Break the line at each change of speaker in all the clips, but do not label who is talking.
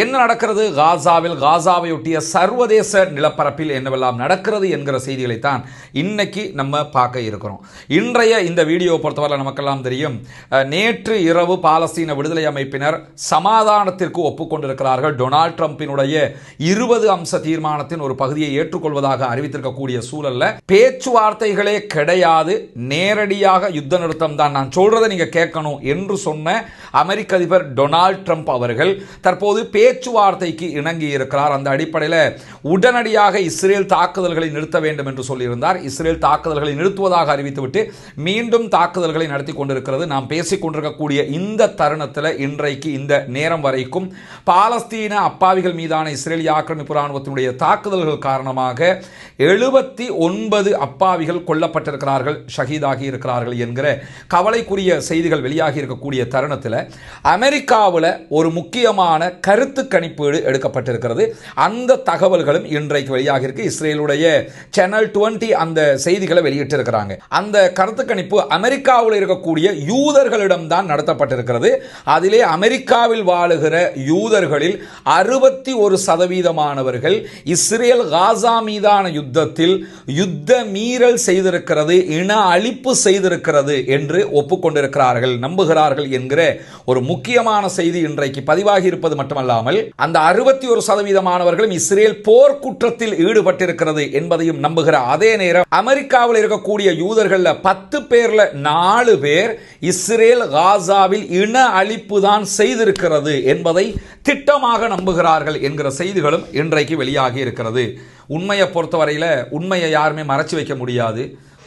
என்ன நடக்கிறது? காசாவில் காசாவையொட்டிய சர்வதேச நிலப்பரப்பில் என்னவெல்லாம் நடக்கிறது என்கிற செய்திகளைத்தான் இன்னைக்கு நம்ம பார்க்க இருக்கிறோம். இன்றைய இந்த வீடியோ பொறுத்தவரை நமக்கெல்லாம் தெரியும் நேற்று இரவு பாலஸ்தீன விடுதலை அமைப்பினர் சமாதானத்திற்கு ஒப்புக்கொண்டிருக்கிறார்கள். டொனால்ட் ட்ரம்பினுடைய இருபது அம்ச தீர்மானத்தின் ஒரு பகுதியை ஏற்றுக்கொள்வதாக அறிவித்திருக்கக்கூடிய சூழல்ல பேச்சுவார்த்தைகளே கிடையாது. நேரடியாக யுத்த நிறுத்தம் தான். நான் சொல்றதை நீங்க கேட்கணும் என்று சொன்ன அமெரிக்க அதிபர் டொனால்ட் ட்ரம்ப் அவர்கள் தற்போது பேச்சுவார்த்தைக்கு இணங்கி இருக்கிறார் அந்த அடிப்படையில் உடனடியாக இஸ்ரேல் தாக்குதல்களை நிறுத்த வேண்டும் என்று சொல்லியிருந்தார். இஸ்ரேல் தாக்குதல்களை நிறுத்துவதாக அறிவித்துவிட்டு மீண்டும் தாக்குதல்களை நடத்தி கொண்டிருக்கிறது. நாம் பேசிக் கொண்டிருக்கக்கூடிய இந்த தருணத்தில் இன்றைக்கு இந்த நேரம் வரைக்கும் பாலஸ்தீன அப்பாவிகள் மீதான இஸ்ரேலிய ஆக்கிரமிப்பு இராணுவத்தினுடைய தாக்குதல்கள் காரணமாக எழுபத்தி ஒன்பது அப்பாவிகள் கொல்லப்பட்டிருக்கிறார்கள் ஷஹீதாகி இருக்கிறார்கள் என்கிற கவலைக்குரிய செய்திகள் வெளியாகி இருக்கக்கூடிய தருணத்தில் அமெரிக்காவில் ஒரு முக்கியமான கருத்து கணிப்பீடு எடுக்கப்பட்டிருக்கிறது. அந்த தகவல்களும் இன்றைக்கு வெளியாக இருக்கு. இஸ்ரேலுடைய சேனல் 20 அந்த செய்திகளை வெளியிட்டிருக்கிறாங்க. அந்த கருத்து கணிப்பு அமெரிக்காவில் இருக்கக்கூடிய யூதர்களிடம் தான் நடத்தப்பட்டிருக்கிறது. அதிலே அமெரிக்காவில் வாழுகிற யூதர்களில் அறுபத்தி ஒரு சதவீதமானவர்கள் இஸ்ரேல் காசா மீதான யுத்தத்தில் யுத்த மீறல் செய்திருக்கிறது இன அழிப்பு செய்திருக்கிறது என்று ஒப்புக்கொண்டிருக்கிறார்கள் நம்புகிறார்கள் என்கிற ஒரு முக்கியமான செய்தி இன்றைக்கு பதிவாகி இருப்பது மட்டுமல்ல. மட்டுமல்லாமல் அந்த அறுபத்தி ஒரு சதவீதமானவர்களும் இஸ்ரேல் போர் குற்றத்தில் ஈடுபட்டிருக்கிறது என்பதையும் நம்புகிற அதே நேரம் அமெரிக்காவில் இருக்கக்கூடிய யூதர்கள்ல பத்து பேர்ல நாலு பேர் இஸ்ரேல் காசாவில் இன அழிப்பு தான் செய்திருக்கிறது என்பதை திட்டமாக நம்புகிறார்கள் என்கிற செய்திகளும் இன்றைக்கு வெளியாகி இருக்கிறது. உண்மையை பொறுத்தவரையில் உண்மையை யாருமே மறைச்சு வைக்க முடியாது.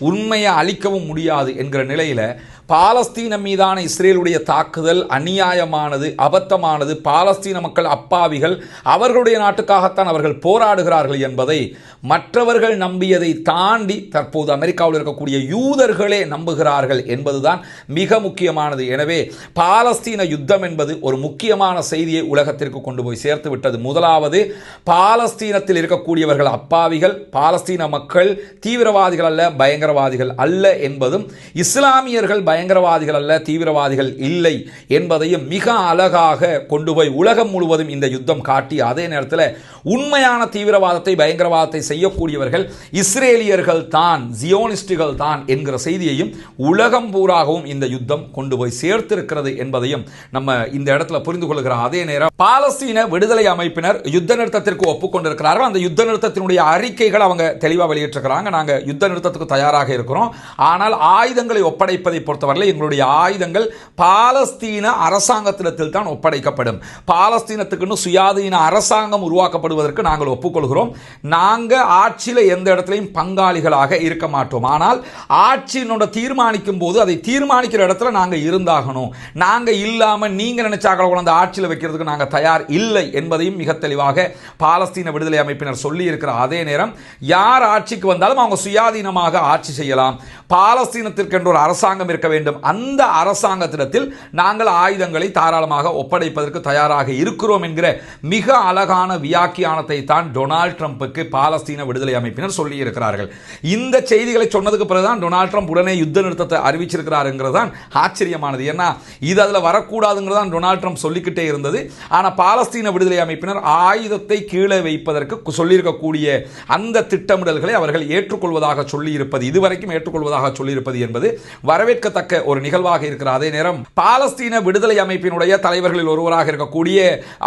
உண்மையை அழிக்கவும் முடியாது என்கிற நிலையில் பாலஸ்தீனம் மீதான இஸ்ரேலுடைய தாக்குதல் அநியாயமானது அபத்தமானது. பாலஸ்தீன மக்கள் அப்பாவிகள் அவர்களுடைய நாட்டுக்காகத்தான் அவர்கள் போராடுகிறார்கள் என்பதை மற்றவர்கள் நம்பியதை தாண்டி தற்போது அமெரிக்காவில் இருக்கக்கூடிய யூதர்களே நம்புகிறார்கள் என்பதுதான் மிக முக்கியமானது. எனவே பாலஸ்தீன யுத்தம் என்பது ஒரு முக்கியமான செய்தியை உலகத்திற்கு கொண்டு போய் சேர்த்து விட்டது. முதலாவது பாலஸ்தீனத்தில் இருக்கக்கூடியவர்கள் அப்பாவிகள் பாலஸ்தீன மக்கள் தீவிரவாதிகள் அல்ல பயங்கரவாதிகள் அல்ல என்பதும் இஸ்லாமியர்கள் பயங்கரவாதிகள் அல்ல தீவிரவாதிகள் இல்லை என்பதையும் மிக அழகாக கொண்டு போய் உலகம் முழுவதும் இந்த யுத்தம் காட்டி அதே நேரத்தில் உண்மையான தீவிரவாதத்தை பயங்கரவாதத்தை செய்யக்கூடியவர்கள் இஸ்ரேலியர்கள் தான் ஜியோனிஸ்டுகள் தான் என்கிற செய்தியையும் உலகம் பூராகவும் இந்த யுத்தம் கொண்டு போய் சேர்த்திருக்கிறது என்பதையும் நம்ம இந்த இடத்துல புரிந்து கொள்கிற அதே நேரம் பாலஸ்தீன விடுதலை அமைப்பினர் யுத்த நிறுத்தத்திற்கு ஒப்புக்கொண்டிருக்கிறார்கள். அந்த யுத்த நிறுத்தத்தினுடைய அறிக்கைகள் அவங்க தெளிவாக வெளியிட்டிருக்கிறாங்க. நாங்கள் யுத்த நிறுத்தத்துக்கு தயாராக இருக்கிறோம். ஆனால் ஆயுதங்களை ஒப்படைப்பதை பொறுத்த பொறுத்தவரையில் எங்களுடைய ஆயுதங்கள் பாலஸ்தீன அரசாங்கத்திடத்தில் தான் ஒப்படைக்கப்படும். பாலஸ்தீனத்துக்குன்னு சுயாதீன அரசாங்கம் உருவாக்கப்படுவதற்கு நாங்கள் ஒப்புக்கொள்கிறோம். நாங்கள் ஆட்சியில் எந்த இடத்துலையும் பங்காளிகளாக இருக்க மாட்டோம். ஆனால் ஆட்சியினோட தீர்மானிக்கும் போது அதை தீர்மானிக்கிற இடத்துல நாங்கள் இருந்தாகணும். நாங்கள் இல்லாமல் நீங்கள் நினைச்சா அந்த ஆட்சியில் வைக்கிறதுக்கு நாங்கள் தயார் இல்லை என்பதையும் மிக தெளிவாக பாலஸ்தீன விடுதலை அமைப்பினர் சொல்லி இருக்கிற அதே நேரம் யார் ஆட்சிக்கு வந்தாலும் அவங்க சுயாதீனமாக ஆட்சி செய்யலாம். பாலஸ்தீனத்திற்கென்று ஒரு அரசாங்கம் இருக்க வேண்டும். அந்த அரசாங்கத்திடத்தில் நாங்கள் ஆயுதங்களை தாராளமாக ஒப்படைப்பதற்கு தயாராக இருக்கிறோம் என்கிற மிக அழகான வியாக்கியானத்தை தான் டொனால்ட் ட்ரம்புக்கு பாலஸ்தீன விடுதலை அமைப்பினர் சொல்லி இருக்கிறார்கள் இந்த செய்திகளை சொன்னதுக்கு பிறகுதான் டொனால்ட் ட்ரம்ப் உடனே யுத்த நிறுத்தத்தை அறிவிச்சிருக்கிறாருங்கிறது தான் ஆச்சரியமானது. ஏன்னா இது அதில் வரக்கூடாதுங்கிறது தான் டொனால்ட் ட்ரம்ப் சொல்லிக்கிட்டே இருந்தது. ஆனால் பாலஸ்தீன விடுதலை அமைப்பினர் ஆயுதத்தை கீழே வைப்பதற்கு சொல்லியிருக்கக்கூடிய அந்த திட்டமிடல்களை அவர்கள் ஏற்றுக்கொள்வதாக சொல்லியிருப்பது இதுவரைக்கும் ஏற்றுக்கொள்வதாக சொல்லியிருப்பது என்பது வரவேற்கத்தக்க ஒரு நிகழ்வாக இருக்கிற அதே நேரம் பாலஸ்தீன விடுதலை அமைப்பினுடைய தலைவர்களில் ஒருவராக இருக்கக்கூடிய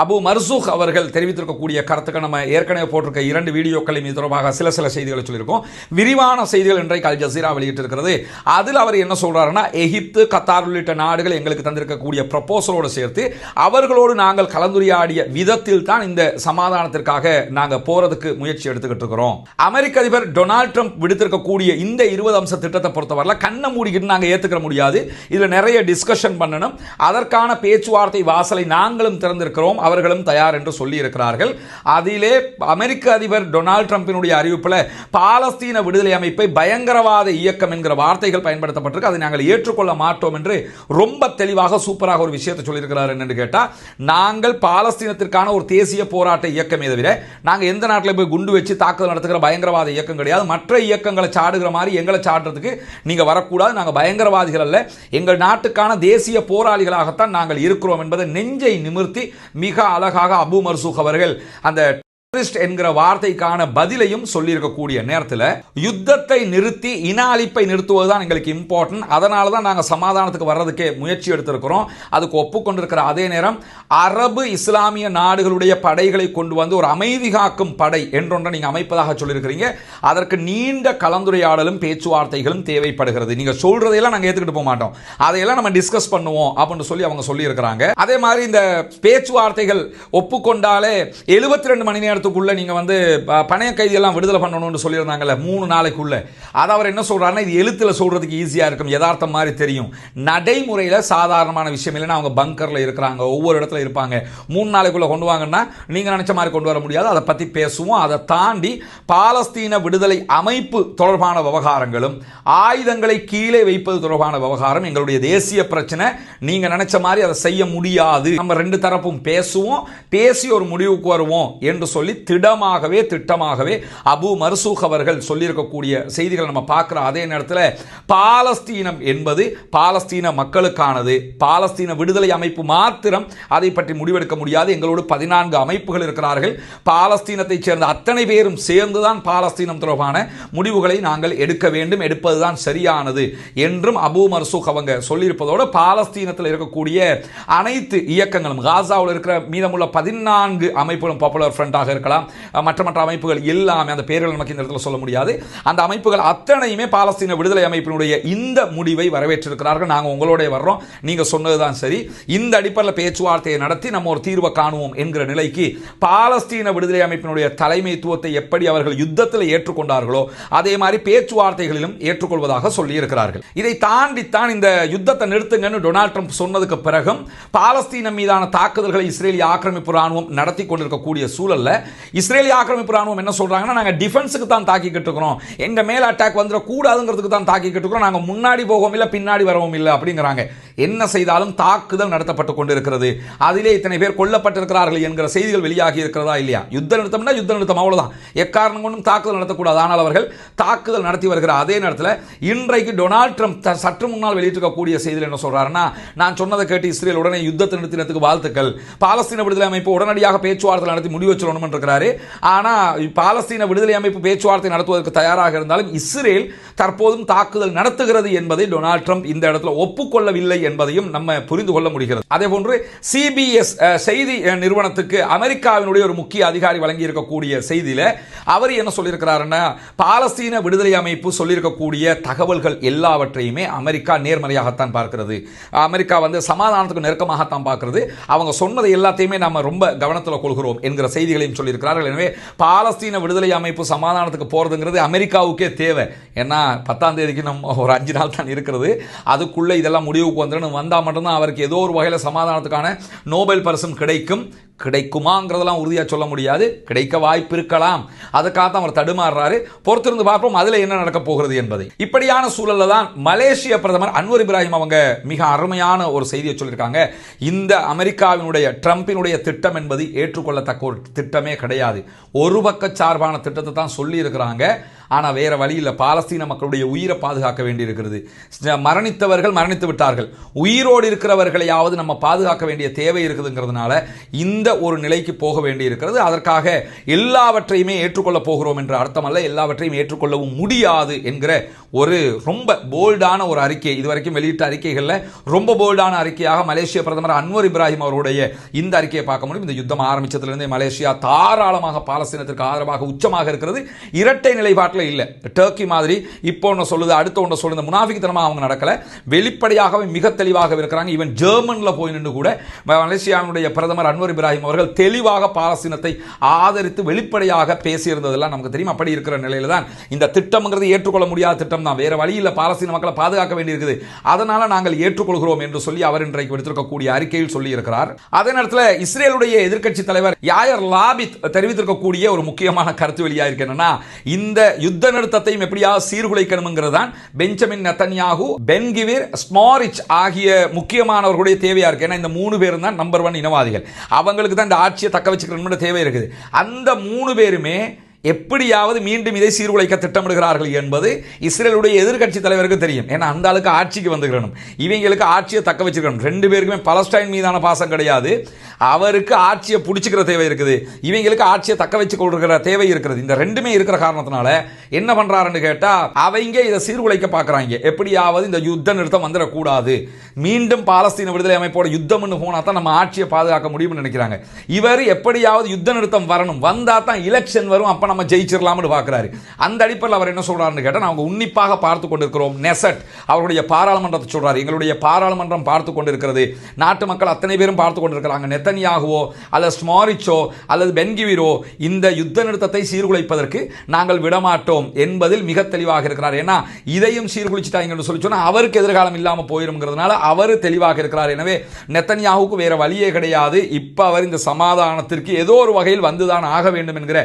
அபு மர்சூக் அவர்கள் தெரிவித்திருக்கக்கூடிய கருத்துக்கள் நம்ம ஏற்கனவே போட்டிருக்க இரண்டு வீடியோக்களையும் இது தொடர்பாக சில சில செய்திகளை சொல்லியிருக்கோம். விரிவான செய்திகள் இன்றைக்கு அல் ஜசீரா வெளியிட்டிருக்கிறது. அதில் அவர் என்ன சொல்றாருன்னா எகிப்து கத்தார் உள்ளிட்ட நாடுகள் எங்களுக்கு தந்திருக்கக்கூடிய ப்ரப்போசலோடு சேர்த்து அவர்களோடு நாங்கள் கலந்துரையாடிய விதத்தில் தான் இந்த சமாதானத்திற்காக நாங்கள் போறதுக்கு முயற்சி எடுத்துக்கிட்டு இருக்கிறோம். அமெரிக்க அதிபர் டொனால்ட் ட்ரம்ப் விடுத்திருக்கக்கூடிய இந்த இருபது அம்ச திட்டத்தை பொறுத்தவரை கண்ணை மூடிக்கிட்டு நாங்கள் ஏற்றுக்கிற முடியாது. இதில் நிறைய டிஸ்கஷன் பண்ணணும். அதற்கான பேச்சுவார்த்தை வாசலை நாங்களும் திறந்திருக்கிறோம். அவர்களும் தயார் என்று சொல்லியிருக்கிறார்கள். அதிலே அமெரிக்க அதிபர் டொனால்டு ட்ரம்பினுடைய அறிவிப்பில் பாலஸ்தீன விடுதலை அமைப்பை பயங்கரவாத இயக்கம் என்கிற வார்த்தைகள் பயன்படுத்தப்பட்டிருக்கு. அதை நாங்கள் ஏற்றுக்கொள்ள மாட்டோம் என்று ரொம்ப தெளிவாக சூப்பராக ஒரு விஷயத்தை சொல்லியிருக்கிறார் என்று கேட்டால் நாங்கள் பாலஸ்தீனத்திற்கான ஒரு தேசிய போராட்ட இயக்கமே தவிர நாங்கள் எந்த நாட்டில் போய் குண்டு வச்சு தாக்குதல் நடத்துகிற பயங்கரவாத இயக்கம் கிடையாது. மற்ற இயக்கங்களை சாடுகிற மாதிரி எங்களை சாடுறதுக்கு நீங்கள் வரக்கூடாது. நாங்கள் பயங்கரவாதிகள் போராளிகள் அல்ல எங்கள் நாட்டுக்கான தேசிய போராளிகளாகத்தான் நாங்கள் இருக்கிறோம் என்பதை நெஞ்சை நிமிர்த்தி மிக அழகாக அபு மர்சூக் அவர்கள் அந்த டெரரிஸ்ட் என்கிற வார்த்தைக்கான பதிலையும் சொல்லியிருக்கக்கூடிய நேரத்தில் யுத்தத்தை நிறுத்தி இன அழிப்பை நிறுத்துவதுதான் எங்களுக்கு இம்பார்ட்டன்ட் அதனால தான் நாங்கள் சமாதானத்துக்கு வர்றதுக்கே முயற்சி எடுத்திருக்கிறோம். அதுக்கு ஒப்புக்கொண்டிருக்கிற அதே நேரம் அரபு இஸ்லாமிய நாடுகளுடைய படைகளை கொண்டு வந்து ஒரு அமைதி காக்கும் படை என்றொன்றை நீங்கள் அமைப்பதாக சொல்லியிருக்கிறீங்க. அதற்கு நீண்ட கலந்துரையாடலும் பேச்சுவார்த்தைகளும் தேவைப்படுகிறது. நீங்கள் சொல்றதையெல்லாம் நாங்கள் ஏற்றுக்கிட்டு போக மாட்டோம். அதையெல்லாம் நம்ம டிஸ்கஸ் பண்ணுவோம் அப்படின்னு சொல்லி அவங்க சொல்லியிருக்கிறாங்க. அதே மாதிரி இந்த பேச்சுவார்த்தைகள் ஒப்புக்கொண்டாலே எழுபத்தி ரெண்டு மணி நேரம் நேரத்துக்குள்ள நீங்க வந்து பணைய கைதியெல்லாம் விடுதலை பண்ணணும்னு சொல்லியிருந்தாங்கல்ல மூணு நாளைக்குள்ள. அதை அவர் என்ன சொல்றாருன்னா இது எழுத்துல சொல்றதுக்கு ஈஸியா இருக்கும் யதார்த்தம் மாதிரி தெரியும். நடைமுறையில சாதாரணமான விஷயம் இல்லைன்னா அவங்க பங்கர்ல இருக்கிறாங்க ஒவ்வொரு இடத்துல இருப்பாங்க. மூணு நாளைக்குள்ள கொண்டு வாங்கன்னா நீங்க நினைச்ச மாதிரி கொண்டு வர முடியாது. அதை பத்தி பேசுவோம். அதை தாண்டி பாலஸ்தீன விடுதலை அமைப்பு தொடர்பான விவகாரங்களும் ஆயுதங்களை கீழே வைப்பது தொடர்பான விவகாரம் எங்களுடைய தேசிய பிரச்சனை. நீங்க நினைச்ச மாதிரி அதை செய்ய முடியாது. நம்ம ரெண்டு தரப்பும் பேசுவோம். பேசி ஒரு முடிவுக்கு வருவோம் என்று சொல்லி திடமாகவே திட்டமாகவே அபு மர்சூக் அவர்கள் சொல்லியிருக்கக்கூடிய செய்திகளை நம்ம பார்க்குற அதே நேரத்தில் பாலஸ்தீனம் என்பது பாலஸ்தீன மக்களுக்கானது. பாலஸ்தீன விடுதலை அமைப்பு மாத்திரம் அதை பற்றி முடிவெடுக்க முடியாது. எங்களோடு பதினான்கு அமைப்புகள் இருக்கிறார்கள். பாலஸ்தீனத்தைச் சேர்ந்த அத்தனை பேரும் சேர்ந்துதான் பாலஸ்தீனம் தொடர்பான முடிவுகளை நாங்கள் எடுக்க வேண்டும். எடுப்பதுதான் சரியானது என்றும் அபு மர்சூக் அவங்க சொல்லியிருப்பதோடு பாலஸ்தீனத்தில் இருக்கக்கூடிய அனைத்து இயக்கங்களும் காசாவில் இருக்கிற மீதமுள்ள பதினான்கு அமைப்புகளும் பாப்புலர் ஃப்ரண்டாக இருக்கலாம். மற்ற மற்ற அமைப்புகள் எல்லாமே அந்த பேர்கள் நமக்கு இந்த இடத்துல சொல்ல முடியாது. அந்த அமைப்புகள் அத்தனையுமே பாலஸ்தீன விடுதலை அமைப்பினுடைய இந்த முடிவை வரவேற்றிருக்கிறார்கள். நாங்கள் உங்களுடைய வர்றோம். நீங்கள் சொன்னதுதான் சரி. இந்த அடிப்படையில் பேச்சுவார்த்தையை நடத்தி நம்ம ஒரு தீர்வை காணுவோம் என்கிற நிலைக்கு பாலஸ்தீன விடுதலை அமைப்பினுடைய தலைமைத்துவத்தை எப்படி அவர்கள் யுத்தத்தில் ஏற்றுக்கொண்டார்களோ அதே மாதிரி பேச்சுவார்த்தைகளிலும் ஏற்றுக்கொள்வதாக சொல்லியிருக்கிறார்கள். இதை தாண்டித்தான் இந்த யுத்தத்தை நிறுத்துங்கன்னு டொனால்ட் ட்ரம்ப் சொன்னதுக்கு பிறகும் பாலஸ்தீனம் மீதான தாக்குதல்களை இஸ்ரேலிய ஆக்கிரமிப்பு ராணுவம் நடத்தி கொண்டிருக்கக்கூடிய சூழல்ல இஸ்ரேலிய ஆக்கிரமிப்பு ராணுவம் என்ன சொல்றாங்கன்னா நாங்க டிஃபென்ஸுக்கு தான் தாக்கிக்கிட்டு இருக்கிறோம். எங்க மேல அட்டாக் வந்துடக்கூடாதுங்கிறதுக்கு தான் தாக்கிக்கிட்டு இருக்கிறோம். நாங்க முன்னாடி போகவும் இல்லை பின்னாடி வரவும் இல்லை அப்படிங்கிறாங்க. என்ன செய்தாலும் தாக்குதல் நடத்தப்பட்டு கொண்டிருக்கிறது. அதிலே இத்தனை பேர் கொல்லப்பட்டிருக்கிறார்கள் என்கிற செய்திகள் வெளியாகி இருக்கிறதா இல்லையா? யுத்த நிறுத்தம்னா யுத்த நிறுத்தம் அவ்வளோதான் எக்காரணம் கொண்டும் தாக்குதல் நடத்தக்கூடாது. ஆனால் அவர்கள் தாக்குதல் நடத்தி வருகிற அதே நேரத்தில் இன்றைக்கு டொனால்ட் ட்ரம்ப் சற்று முன்னால் வெளியிட்டிருக்கக்கூடிய செய்தியில் என்ன சொல்கிறாருன்னா நான் சொன்னதை கேட்டு இஸ்ரேல் உடனே யுத்தத்தை நிறுத்தினதுக்கு வாழ்த்துக்கள். பாலஸ்தீன விடுதலை அமைப்பு உடனடியாக பேச்சுவார்த்தை நடத்தி முடிவு வச்சிடணும் இருக்கிறாரு ஆனால் பாலஸ்தீன விடுதலை அமைப்பு பேச்சுவார்த்தை நடத்துவதற்கு தயாராக இருந்தாலும் இஸ்ரேல் தற்போதும் தாக்குதல் நடத்துகிறது என்பதை டொனால்ட் ட்ரம்ப் இந்த இடத்துல ஒப்புக்கொள்ளவில்லை என்பதையும் நம்ம புரிந்து கொள்ள முடிகிறது. அதே போன்று சிபிஎஸ் செய்தி நிறுவனத்துக்கு அமெரிக்காவினுடைய ஒரு முக்கிய அதிகாரி வழங்கி இருக்கக்கூடிய அவர் என்ன சொல்லியிருக்கிறாருன்னா பாலஸ்தீன விடுதலை அமைப்பு சொல்லியிருக்கக்கூடிய தகவல்கள் எல்லாவற்றையுமே அமெரிக்கா நேர்மறையாகத்தான் பார்க்கிறது. அமெரிக்கா வந்து சமாதானத்துக்கு நெருக்கமாகத்தான் பார்க்கிறது. அவங்க சொன்னதை எல்லாத்தையுமே நம்ம ரொம்ப கவனத்தில் கொள்கிறோம் என்கிற செய்திகளையும் சொல்லியிருக்கிறார்கள். எனவே பாலஸ்தீன விடுதலை அமைப்பு சமாதானத்துக்கு போறதுங்கிறது அமெரிக்காவுக்கே தேவை. ஏன்னா பத்தாம் தேதிக்கு நம்ம ஒரு அஞ்சு நாள் தான் இருக்கிறது. அதுக்குள்ளே இதெல்லாம் முடிவுக்கு வந்து வந்துடணும் வந்தால் மட்டும்தான் அவருக்கு ஏதோ ஒரு வகையில் சமாதானத்துக்கான நோபல் பரிசும் கிடைக்கும். கிடைக்குமாங்கிறதெல்லாம் உறுதியாக சொல்ல முடியாது. கிடைக்க வாய்ப்பு இருக்கலாம். அதுக்காக தான் அவர் தடுமாறுறாரு. பொறுத்திருந்து பார்ப்போம் அதில் என்ன நடக்க போகிறது என்பதை. இப்படியான சூழல்ல தான் மலேசிய பிரதமர் அன்வர் இப்ராஹிம் அவங்க மிக அருமையான ஒரு செய்தியை சொல்லியிருக்காங்க. இந்த அமெரிக்காவினுடைய ட்ரம்பினுடைய திட்டம் என்பது ஏற்றுக்கொள்ளத்தக்க ஒரு திட்டமே கிடையாது. ஒரு பக்க சார்பான திட்டத்தை தான் சொல்லி இருக்கிறாங்க ஆனால் வேறு வழியில் பாலஸ்தீன மக்களுடைய உயிரை பாதுகாக்க வேண்டியிருக்கிறது. மரணித்தவர்கள் மரணித்து விட்டார்கள். உயிரோடு இருக்கிறவர்களையாவது நம்ம பாதுகாக்க வேண்டிய தேவை இருக்குதுங்கிறதுனால இந்த ஒரு நிலைக்கு போக வேண்டியிருக்கிறது. அதற்காக எல்லாவற்றையுமே ஏற்றுக்கொள்ள போகிறோம் என்ற அர்த்தமல்ல. எல்லாவற்றையும் ஏற்றுக்கொள்ளவும் முடியாது என்கிற ஒரு ரொம்ப போல்டான ஒரு அறிக்கை. இதுவரைக்கும் வெளியிட்ட அறிக்கைகளில் ரொம்ப போல்டான அறிக்கையாக மலேசிய பிரதமர் அன்வர் இப்ராஹிம் அவருடைய இந்த அறிக்கையை பார்க்க முடியும். இந்த யுத்தம் ஆரம்பித்ததுலேருந்தே மலேசியா தாராளமாக பாலஸ்தீனத்திற்கு ஆதரவாக உச்சமாக இருக்கிறது. இரட்டை நிலைப்பாட்டில் இல்லை. டர்க்கி மாதிரி இப்போ ஒன்று சொல்லுது அடுத்த ஒன்று சொல்லுது. முனாஃபிக்தனமாக அவங்க நடக்கலை. வெளிப்படையாகவே மிக தெளிவாக இருக்கிறாங்க. ஈவன் ஜெர்மனில் போய் நின்று கூட மலேசியாவுடைய பிரதமர் அன்வர் இப்ராஹிம் அவர்கள் தெளிவாக பாலஸ்தீனத்தை ஆதரித்து வெளிப்படையாக பேசியிருந்ததெல்லாம் நமக்கு தெரியும். அப்படி இருக்கிற நிலையில் தான் இந்த திட்டம்ங்கிறது ஏற்றுக்கொள்ள முடியாத திட்டம் தான் வேறு வழியில் பாலஸ்தீன மக்களை பாதுகாக்க வேண்டியிருக்குது. அதனால் நாங்கள் ஏற்றுக்கொள்கிறோம் என்று சொல்லி அவர் இன்றைக்கு விடுத்திருக்கக்கூடிய அறிக்கையில் சொல்லியிருக்கிறார். அதே நேரத்தில் இஸ்ரேலுடைய எதிர்க்கட்சி தலைவர் யாயர் லாபித் தெரிவித்திருக்கக்கூடிய ஒரு முக்கியமான கருத்து வெளியாக இருக்கு என்னன்னா இந்த யுத்த நிறுத்தத்தையும் எப்படியாவது சீர்குலைக்கணுங்கிறது தான் பெஞ்சமின் நத்தன்யாகு பென்கிவிர் ஸ்மாரிச் ஆகிய முக்கியமானவர்களுடைய தேவையாக இருக்குது ஏன்னா இந்த மூணு பேரும் தான் நம்பர் ஒன் இனவாதிகள். அவங்களுக்கு தான் இந்த ஆட்சியை தக்க வச்சுக்கணும்னு தேவை இருக்குது. அந்த மூணு பேருமே எப்படியாவது மீண்டும் இதை சீர்குலைக்க திட்டமிடுகிறார்கள் என்பது இஸ்ரேலுடைய எதிர்க்கட்சி தலைவருக்கு தெரியும். ஏன்னா அந்த அளவுக்கு ஆட்சிக்கு வந்துக்கிறணும் இவங்களுக்கு ஆட்சியை தக்க வச்சுக்கணும் ரெண்டு பேருக்குமே பலஸ்டைன் மீதான பாசம் கிடையாது. அவருக்கு ஆட்சியை பிடிச்சிக்கிற தேவை இருக்குது. இவங்களுக்கு ஆட்சியை தக்க வச்சு கொள்கிற தேவை இருக்கிறது. இந்த ரெண்டுமே இருக்கிற காரணத்தினால என்ன பண்ணுறாருன்னு கேட்டால் அவங்க இதை சீர்குலைக்க பார்க்கறாங்க. எப்படியாவது இந்த யுத்த நிறுத்தம் வந்துடக்கூடாது. மீண்டும் பாலஸ்தீன விடுதலை அமைப்போட யுத்தம்னு போனால் தான் நம்ம ஆட்சியை பாதுகாக்க முடியும்னு நினைக்கிறாங்க. இவர் எப்படியாவது யுத்த நிறுத்தம் வரணும். வந்தால் தான் எலெக்ஷன் வரும். அப்போ நம்ம ஜெயிச்சிடலாம்னு பார்க்குறாரு. அந்த அடிப்படையில் அவர் என்ன சொல்கிறாருன்னு கேட்டால் நாங்கள் உன்னிப்பாக பார்த்து கொண்டிருக்கிறோம். நெசட் அவருடைய பாராளுமன்றத்தை சொல்கிறார் எங்களுடைய பாராளுமன்றம் பார்த்து கொண்டிருக்கிறது. நாட்டு மக்கள் அத்தனை பேரும் பார்த்து கொண்டிருக்கிறாங்க. நெத்தனியாகவோ அல்லது ஸ்மாரிச்சோ அல்லது பென்கிவிரோ இந்த யுத்த நிறுத்தத்தை சீர்குலைப்பதற்கு நாங்கள் விடமாட்டோம் என்பதில் மிக தெளிவாக இருக்கிறார். ஏன்னா இதையும் சீர்குலைச்சிட்டாங்கன்னு சொல்லி சொன்னால் அவருக்கு எதிர்காலம் இல்லாமல் போயிருங்கிறதுனால அவர் தெளிவாக இருக்கிறார். எனவே நெத்தன்யாவுக்கு வேறு வழியே கிடையாது. இப்போ அவர் இந்த சமாதானத்திற்கு ஏதோ ஒரு வகையில் வந்துதான் ஆக வேண்டும் என்கிற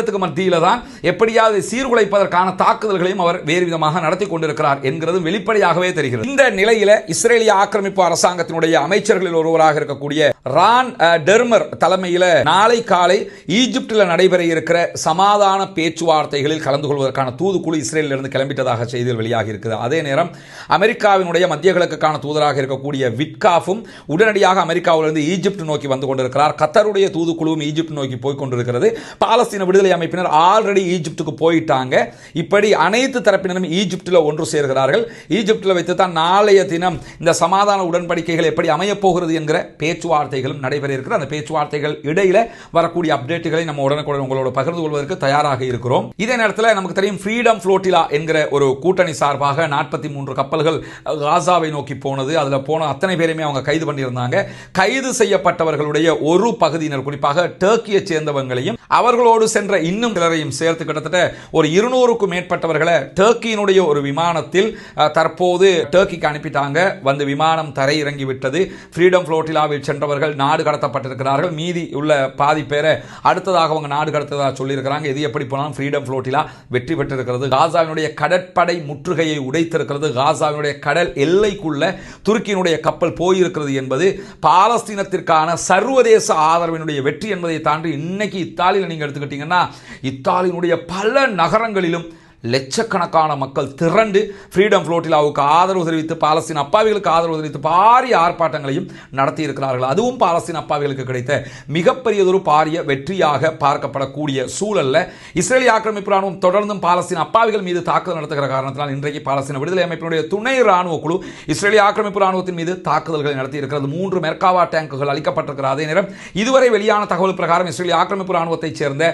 சங்கத்துக்கு மத்தியில் தான் எப்படியாவது சீர்குலைப்பதற்கான தாக்குதல்களையும் அவர் வேறு விதமாக நடத்தி கொண்டிருக்கிறார் என்கிறதும் வெளிப்படையாகவே தெரிகிறது. இந்த நிலையில இஸ்ரேலிய ஆக்கிரமிப்பு அரசாங்கத்தினுடைய அமைச்சர்களில் ஒருவராக இருக்கக்கூடிய ரான் டெர்மர் தலைமையில் நாளை காலை ஈஜிப்டில் நடைபெற இருக்கிற சமாதான பேச்சுவார்த்தைகளில் கலந்து கொள்வதற்கான தூதுக்குழு இஸ்ரேலிலிருந்து கிளம்பிட்டதாக செய்திகள் வெளியாகி இருக்குது. அதே நேரம் அமெரிக்காவினுடைய மத்திய கிழக்குக்கான தூதராக இருக்கக்கூடிய விட்காஃபும் உடனடியாக அமெரிக்காவிலிருந்து ஈஜிப்ட் நோக்கி வந்து கொண்டிருக்கிறார். கத்தருடைய தூதுக்குழுவும் ஈஜிப்ட் நோக்கி போய் கொண்டிருக்கிறது. பாலஸ்தீன விடுதலை அமைப்பினர் ஆல்ரெடி ஈஜிப்டுக்கு போயிட்டாங்க. இப்படி அனைத்து தரப்பினரும் ஈஜிப்டில் ஒன்று சேர்கிறார்கள். ஈஜிப்டில் வைத்து தான் நாளைய தினம் இந்த சமாதான உடன்படிக்கைகள் எப்படி அமையப்போகிறது என்கிற பேச்சுவார்த்தைகளும் நடைபெற இருக்கிற அந்த பேச்சுவார்த்தைகள் இடையில வரக்கூடிய அப்டேட்டுகளை நம்ம உடனுக்குடன் உங்களோட பகிர்ந்து கொள்வதற்கு தயாராக இருக்கிறோம். இதே நேரத்தில் நமக்கு தெரியும் ஃப்ரீடம் ஃப்ளோட்டிலா என்கிற ஒரு கூட்டணி சார்பாக நாற்பத்தி மூன்று கப்பல்கள் காசாவை நோக்கி போனது. அதில் போன அத்தனை பேருமே அவங்க கைது பண்ணியிருந்தாங்க. கைது செய்யப்பட்டவர்களுடைய ஒரு பகுதியினர் குறிப்பாக டர்க்கியை சேர்ந்தவங்களையும் அவர்களோடு சென்ற இன்னும் சிலரையும் சேர்த்து கிட்டத்தட்ட ஒரு இருநூறுக்கும் மேற்பட்டவர்களை டர்க்கியினுடைய ஒரு விமானத்தில் தற்போது டர்க்கிக்கு அனுப்பிட்டாங்க. வந்து விமானம் தரை இறங்கி விட்டது. ஃப்ரீடம் ஃப்ளோட்டிலாவில் சென்றவர்கள் நாடு கடத்தப்பட்டிருக்கிறார்கள். மீதி உள்ள பாதி பேரை அடுத்ததாக அவங்க நாடு கடத்ததாக சொல்லியிருக்கிறாங்க. எது எப்படி போனாலும் ஃப்ரீடம் ஃப்ளோட்டிலா வெற்றி பெற்றிருக்கிறது. காசாவினுடைய கடற்படை முற்றுகையை உடைத்திருக்கிறது. காசாவினுடைய கடல் எல்லைக்குள்ள துருக்கியினுடைய கப்பல் போயிருக்கிறது என்பது பாலஸ்தீனத்திற்கான சர்வதேச ஆதரவினுடைய வெற்றி என்பதை தாண்டி இன்னைக்கு இத்தாலியில் நீங்கள் எடுத்துக்கிட்டீங்கன்னா இத்தாலியினுடைய பல நகரங்களிலும் லட்சக்கணக்கான மக்கள் திரண்டு ஃப்ரீடம் ஃப்ளோட்டிலாவுக்கு ஆதரவு தெரிவித்து பாலஸ்தீன் அப்பாவிகளுக்கு ஆதரவு தெரிவித்து பாரிய ஆர்ப்பாட்டங்களையும் நடத்தி இருக்கிறார்கள் அதுவும் பாலஸ்தீன் அப்பாவிகளுக்கு கிடைத்த மிகப்பெரியதொரு பாரிய வெற்றியாக பார்க்கப்படக்கூடிய சூழலில் இஸ்ரேலிய ஆக்கிரமிப்பு ராணுவம் தொடர்ந்தும் பாலஸ்தீன் அப்பாவிகள் மீது தாக்குதல் நடத்துகிற காரணத்தினால் இன்றைக்கு பாலஸ்தீன விடுதலை அமைப்பினுடைய துணை ராணுவ குழு இஸ்ரேலிய ஆக்கிரமிப்பு ராணுவத்தின் மீது தாக்குதல்களை நடத்தி இருக்கிறது மூன்று மெர்காவா டேங்குகள் அளிக்கப்பட்டிருக்கிற அதே நேரம் இதுவரை வெளியான தகவல் பிரகாரம் இஸ்ரேலிய ஆக்கிரமிப்பு ராணுவத்தைச் சேர்ந்த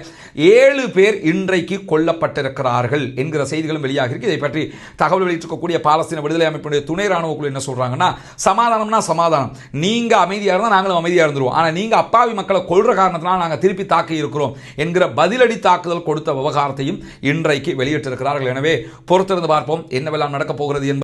ஏழு பேர் இன்றைக்கு கொல்லப்பட்டிருக்கிறார்கள். என்கிற செய்திகளும் வெளியாக இருக்கு. இதை பற்றி தகவல் வெளியிட்டிருக்கக்கூடிய பாலஸ்தீன விடுதலை அமைப்பினுடைய துணை ராணுவ குழு என்ன சொல்றாங்கன்னா சமாதானம்னா சமாதானம். நீங்க அமைதியாக இருந்தால் நாங்களும் அமைதியாக இருந்துருவோம். ஆனா நீங்க அப்பாவி மக்களை கொள்ற காரணத்தினால் நாங்க திருப்பி தாக்கி இருக்கிறோம் என்கிற பதிலடி தாக்குதல் கொடுத்த விவகாரத்தையும் இன்றைக்கு வெளியிட்டிருக்கிறார்கள். எனவே பொறுத்திருந்து பார்ப்போம் என்னவெல்லாம் நடக்கப் போகிறது என்பது